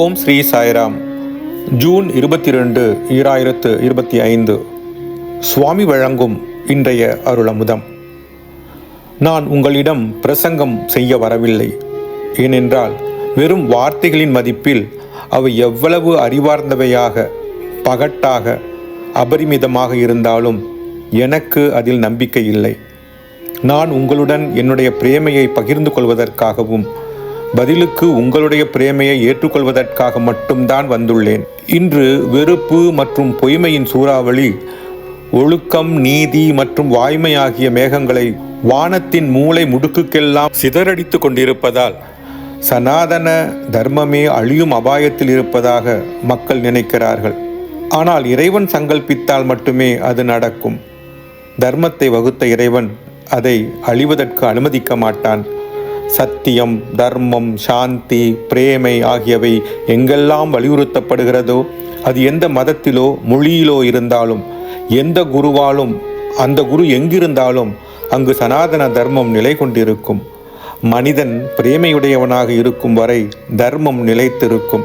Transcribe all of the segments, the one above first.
ஓம் Sri Sairam. June இருபத்தி ரெண்டு ஈராயிரத்து இருபத்தி ஐந்து. சுவாமி வழங்கும் இன்றைய அருளமுதம். நான் உங்களிடம் பிரசங்கம் செய்ய வரவில்லை. ஏனென்றால் வெறும் வார்த்தைகளின் மதிப்பில் அவை எவ்வளவு அறிவார்ந்தவையாக பகட்டாக அபரிமிதமாக இருந்தாலும் எனக்கு அதில் நம்பிக்கை இல்லை. நான் உங்களுடன் என்னுடைய பிரேமையை பகிர்ந்து கொள்வதற்காகவும் பதிலுக்கு உங்களுடைய பிரேமையை ஏற்றுக்கொள்வதற்காக மட்டும்தான் வந்துள்ளேன். இன்று வெறுப்பு மற்றும் பொய்மையின் சூறாவளி ஒழுக்கம் நீதி மற்றும் வாய்மை ஆகிய மேகங்களை வானத்தின் மூளை முடுக்குக்கெல்லாம் சிதறடித்து கொண்டிருப்பதால் சனாதன தர்மமே அழியும் அபாயத்தில் இருப்பதாக மக்கள் நினைக்கிறார்கள். ஆனால் இறைவன் சங்கல்பித்தால் மட்டுமே அது நடக்கும். தர்மத்தை வகுத்த இறைவன் அதை அழிவதற்கு அனுமதிக்க மாட்டான். சத்தியம் தர்மம் சாந்தி பிரேமை ஆகியவை எங்கெல்லாம் வலியுறுத்தப்படுகிறதோ அது எந்த மதத்திலோ மொழியிலோ இருந்தாலும் எந்த குருவாலும் அந்த குரு எங்கிருந்தாலும் அங்கு சனாதன தர்மம் நிலை கொண்டிருக்கும். மனிதன் பிரேமையுடையவனாக இருக்கும் வரை தர்மம் நிலைத்திருக்கும்.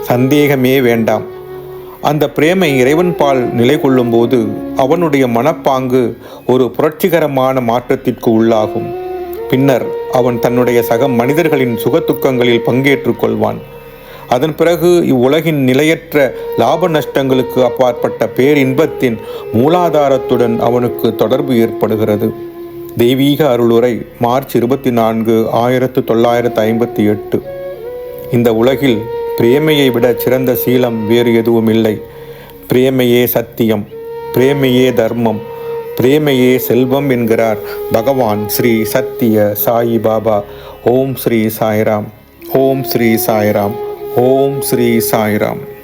சந்தேகமே வேண்டாம். அந்த பிரேமை இறைவன் பால் நிலை கொள்ளும்போது அவனுடைய மனப்பாங்கு ஒரு புரட்சிகரமான மாற்றத்திற்கு உள்ளாகும். பின்னர் அவன் தன்னுடைய சக மனிதர்களின் சுகத்துக்கங்களில் பங்கேற்றுக் கொள்வான். அதன் பிறகு இவ்வுலகின் நிலையற்ற லாப நஷ்டங்களுக்கு அப்பாற்பட்ட பேரின்பத்தின் மூலாதாரத்துடன் அவனுக்கு தொடர்பு ஏற்படுகிறது. தெய்வீக அருளுரை மார்ச் இருபத்தி நான்கு ஆயிரத்து தொள்ளாயிரத்து ஐம்பத்தி எட்டு. இந்த உலகில் பிரேமையை விட சிறந்த சீலம் வேறு எதுவும் இல்லை பிரேமையே சத்தியம் பிரேமையே தர்மம் பிரேமையே செல்வம் என்கிறார். பகவான் ஸ்ரீ சத்திய சாயி பாபா. ஓம் ஸ்ரீ சாய்ராம். ஓம் ஸ்ரீ சாய்ராம். ஓம் ஸ்ரீ சாய்ராம்.